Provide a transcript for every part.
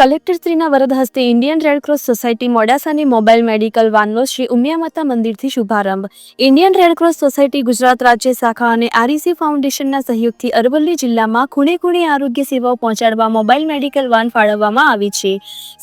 કલેક્ટરશ્રીના વરદ હસ્તે Indian Red Cross society મોડાસાની મોબાઈલ મેડિકલ વાનનો શ્રી ઉમિયામાતા મંદિરથી શુભારંભ. ઇન્ડિયન રેડક્રોસ સોસાયટી ગુજરાત રાજ્ય શાખા અને આરઈસી ફાઉન્ડેશનના સહયોગથી અરવલ્લી જિલ્લામાં ખૂણે ખૂણે આરોગ્ય સેવાઓ પહોંચાડવા મોબાઈલ મેડિકલ વાન ફાળવવામાં આવી છે.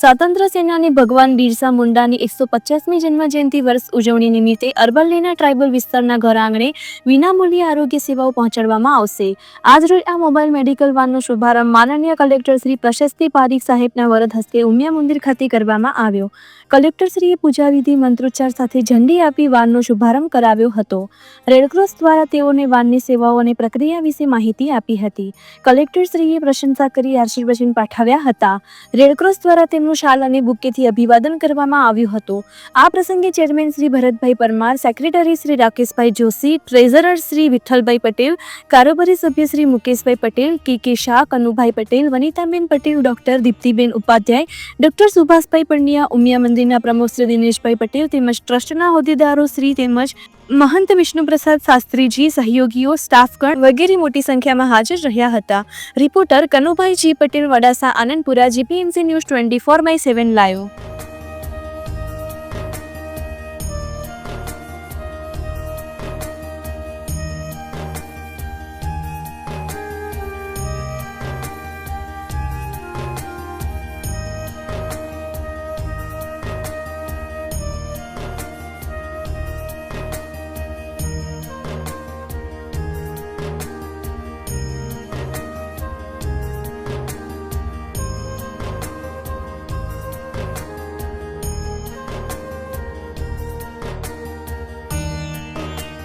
સ્વાતંત્ર્ય સેનાની ભગવાન બિરસા મુંડાની એકસો પચાસમી જન્મજયંતિ વર્ષ ઉજવણી નિમિત્તે અરવલ્લીના ટ્રાઇબલ વિસ્તારના ઘર આંગણે વિનામૂલ્યે આરોગ્ય સેવાઓ પહોંચાડવામાં આવશે. આજરોજ આ મોબાઈલ મેડિકલ વાનનો શુભારંભ માનનીય કલેક્ટર શ્રી પ્રશસ્તિ પારીખ સાહેબના વરદ હસ્તે ઉમિયા મંદિર ખાતે કરવામાં આવ્યો. કલેક્ટરશ્રીએ પૂજાવિધિ મંત્રોચ્ચાર સાથે ઝંડી આપી વાનનો શુભારંભ કરાવ્યો હતો. રેડક્રોસ દ્વારા તેઓને વાનની સેવાઓ અને પ્રક્રિયા વિશે માહિતી આપી હતી. કલેક્ટરશ્રીએ પ્રશંસા કરી આશીર્વચન પાઠવ્યા હતા. રેડક્રોસ દ્વારા તેમનું શાલ અને બુકેથી અભિવાદન કરવામાં આવ્યું હતું. આ પ્રસંગે chairman Shri Bharatbhai Parmar, secretary Shri Rakeshbhai Joshi, treasurer Shri Vitthalbhai Patel, કારોબારી સભ્ય Shri Mukeshbhai Patel, K K Shah, Kanubhai Patel, Vanitaben Patel, doctor Diptiben Upadhyay. Doctor Subhashbhai Pandya, Umiya મંદિરના પ્રમુખ શ્રી દિનેશભાઈ પટેલ તેમજ ટ્રસ્ટના હોદ્દેદારો શ્રી તેમજ મહંત વિષ્ણુપ્રસાદ શાસ્ત્રીજી, સહયોગીઓ, સ્ટાફગણ વગેરે મોટી સંખ્યામાં હાજર રહ્યા હતા. Reporter Kanubhai G Patel, Vadasa Anandpura, GPMC news twenty four by seven live.